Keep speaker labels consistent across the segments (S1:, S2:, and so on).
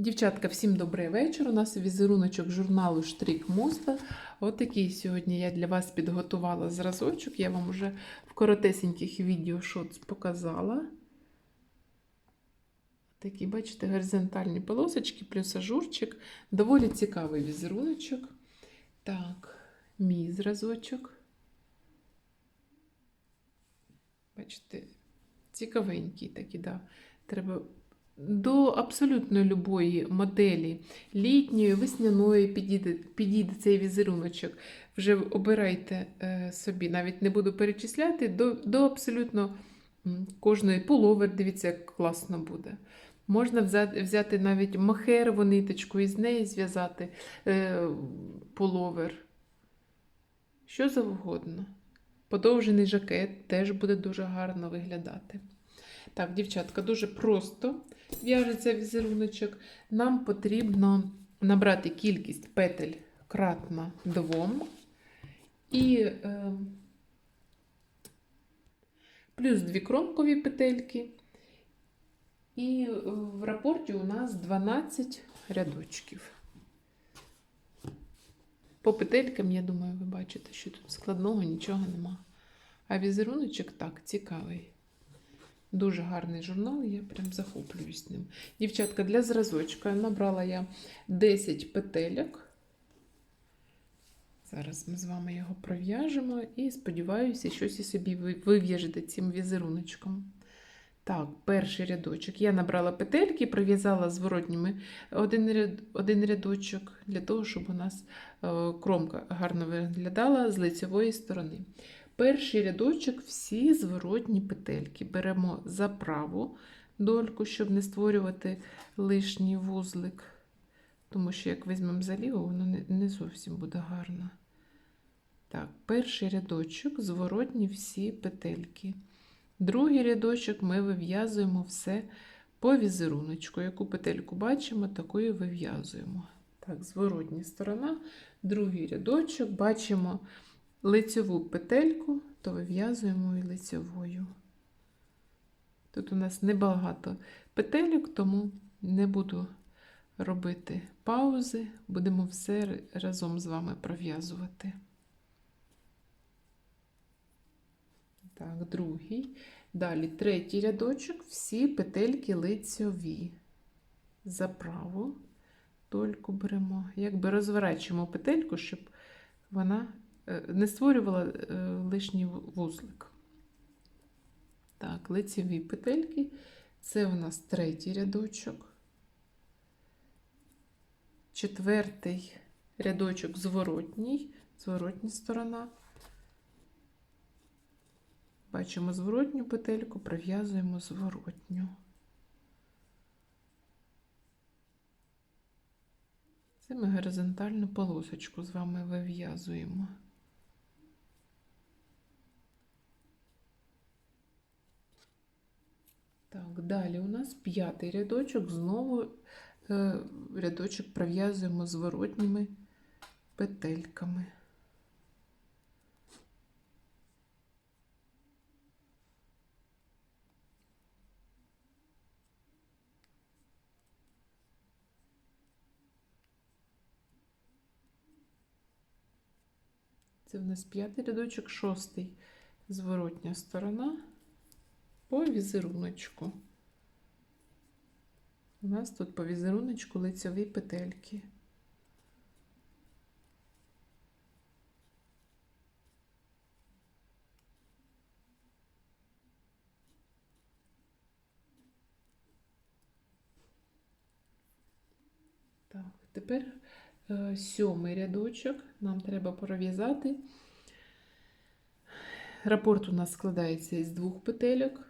S1: Дівчатка, всім добрий вечір. У нас візеруночок журналу Штрик Муста. От такий сьогодні я для вас підготувала зразочок. Я вам вже в коротесеньких відео шоц показала. Такі, бачите, горизонтальні полосочки, плюс ажурчик. Доволі цікавий візеруночок. Так, мій зразочок. Бачите, цікавенький такий, да. Треба до абсолютно любої моделі літньої, весняної підійде, підійде цей візеруночок. Вже обирайте е, собі, навіть не буду перечисляти, до, до абсолютно кожної пуловер, дивіться, як класно буде. Можна взяти, навіть махерову ниточку і з неї зв'язати е, пуловер. Що завгодно. Подовжений жакет теж буде дуже гарно виглядати. Так, дівчатка, дуже просто в'яжеться візеруночок. Нам потрібно набрати кількість петель кратно 2 і е, плюс дві кромкові петельки. І в рапорті у нас 12 рядочків. По петелькам, я думаю, ви бачите, що тут складного нічого нема. А візеруночок так, цікавий. Дуже гарний журнал, я прям захоплююсь ним. Дівчатка, для зразочка набрала я 10 петельок. Зараз ми з вами його пров'яжемо і сподіваюся, щось і собі ви вив'яжете цим візеруночком. Так, перший рядочок. Я набрала петельки, прив'язала зворотніми один, ряд, один рядочок для того, щоб у нас е, кромка гарно виглядала з лицевої сторони. Перший рядочок всі зворотні петельки. Беремо за праву дольку, щоб не створювати лишній вузлик. Тому що, як візьмемо за ліву, воно не, не зовсім буде гарно. Так, перший рядочок, зворотні всі петельки. Другий рядочок ми вив'язуємо все по візеруночку. Яку петельку бачимо, такою вив'язуємо. Так, зворотня сторона, другий рядочок, бачимо лицьову петельку, то вив'язуємо і лицьовою. Тут у нас небагато петельок, тому не буду робити паузи, будемо все разом з вами пров'язувати. Так, другий. Далі третій рядочок, всі петельки лицьові. За праву дольку беремо, якби розворачуємо петельку, щоб вона не створювала лишній вузлик. Так, лицеві петельки. Це у нас третій рядочок. Четвертий рядочок зворотній, зворотня сторона. Бачимо зворотню петельку, прив'язуємо зворотню. Це ми горизонтальну полосочку з вами вив'язуємо. Так, далі у нас п'ятий рядочок, знову е, рядочок пров'язуємо зворотніми петельками. Це в нас п'ятий рядочок, шостий зворотня сторона по візеруночку. У нас тут по візеруночку лицеві петельки. Так, тепер е, сьомий рядочок нам треба пров'язати. Рапорт у нас складається із двох петельок.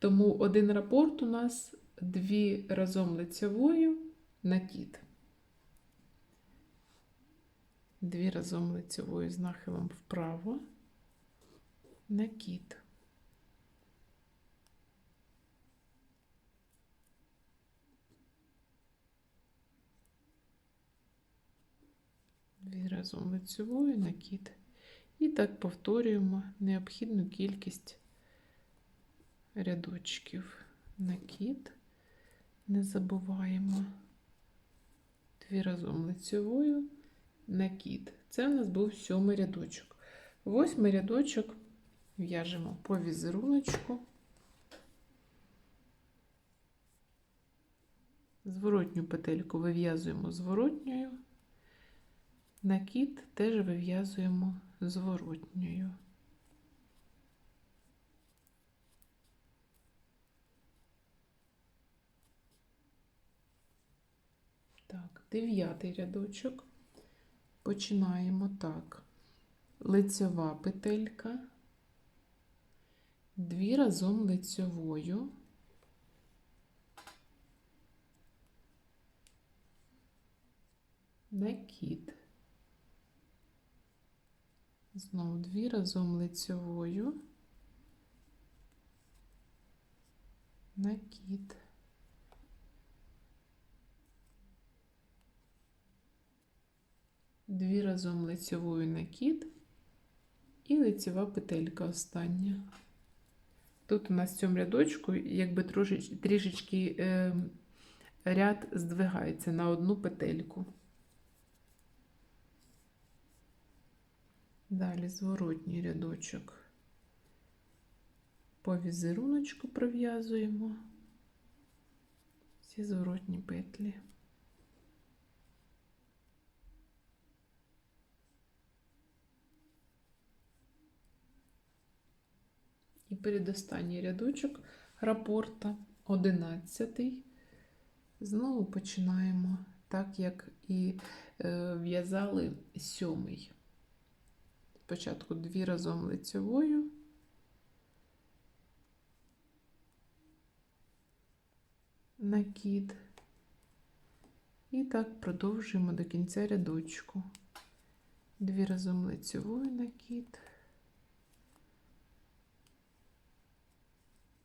S1: Тому один рапорт у нас дві разом лицевою накид. Дві разом лицевою з нахилом вправо, накид. Дві разом лицевою накид. І так повторюємо необхідну кількість рядочків. Накид, не забуваємо. дві разом лицьовою, накид. Це у нас був сьомий рядочок. Восьмий рядочок в'яжемо по візеруночку. Зворотню петельку вив'язуємо зворотньою, накид теж вив'язуємо зворотньою. Так, дев'ятий рядочок. Починаємо так. Лицьова петелька, дві разом лицьовою. Накид. Знову дві разом лицьовою. Накид. Дві разом лицьовою накид і лицьова петелька остання. Тут у нас в цьому рядочку якби трошеч, трішечки е, ряд здвигається на одну петельку. Далі зворотній рядочок по візеруночку пров'язуємо всі зворотні петлі. І передостанній рядочок рапорта, одинадцятий. Знову починаємо так, як і е, в'язали сьомий. Спочатку дві разом лицьовою. Накид. І так продовжуємо до кінця рядочку. Дві разом лицьовою накид.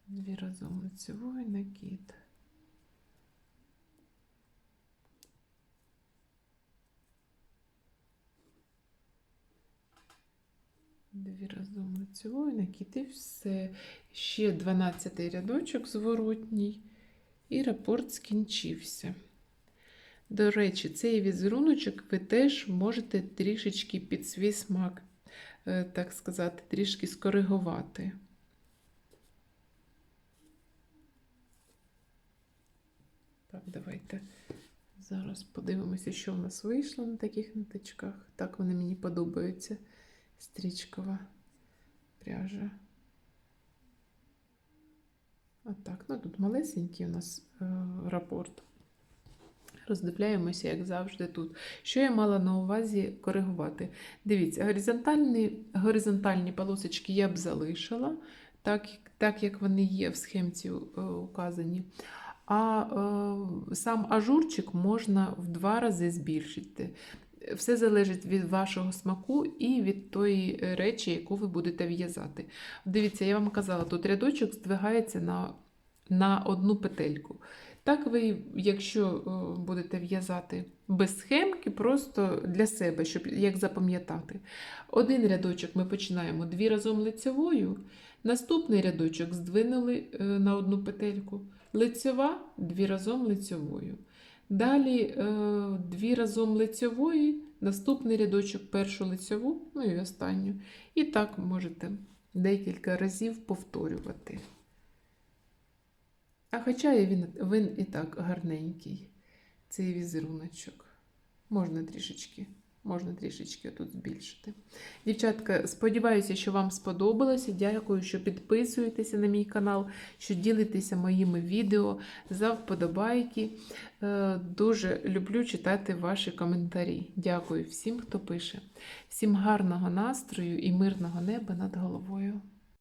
S1: Дві разом лицевой накид. Дві разом лицевой накид і все. Ще 12 рядочок зворотній, і рапорт скінчився. До речі, цей візеруночок ви теж можете трішечки під свій смак, е, так сказати, трішки скоригувати. Так, давайте зараз подивимося, що в нас вийшло на таких ниточках. Так вони мені подобаються. Стрічкова пряжа. Отак. Ну тут малесенький у нас е, рапорт. Роздивляємося, як завжди, тут. Що я мала на увазі коригувати? Дивіться, горизонтальні горизонтальні полосочки я б залишила, так, так як вони є в схемці е, указані. А е, сам ажурчик можна в два рази збільшити. Все залежить від вашого смаку і від тої речі, яку ви будете в'язати. Дивіться, я вам казала, тут рядочок здвигається на, на одну петельку. Так, ви, якщо е, будете в'язати без схемки, просто для себе, щоб як запам'ятати. Один рядочок ми починаємо дві разом лицевою, наступний рядочок здвинули е, на одну петельку, лицева дві разом лицевою. Далі е, дві разом лицевої, наступний рядочок першу лицеву, ну і останню. І так можете декілька разів повторювати. А хоча він, він і так гарненький, цей візеруночок. Можна трішечки, можна трішечки тут збільшити. Дівчатка, сподіваюся, що вам сподобалося. Дякую, що підписуєтеся на мій канал, що ділитеся моїми відео за вподобайки. Е, Дуже люблю читати ваші коментарі. Дякую всім, хто пише. Всім гарного настрою і мирного неба над головою.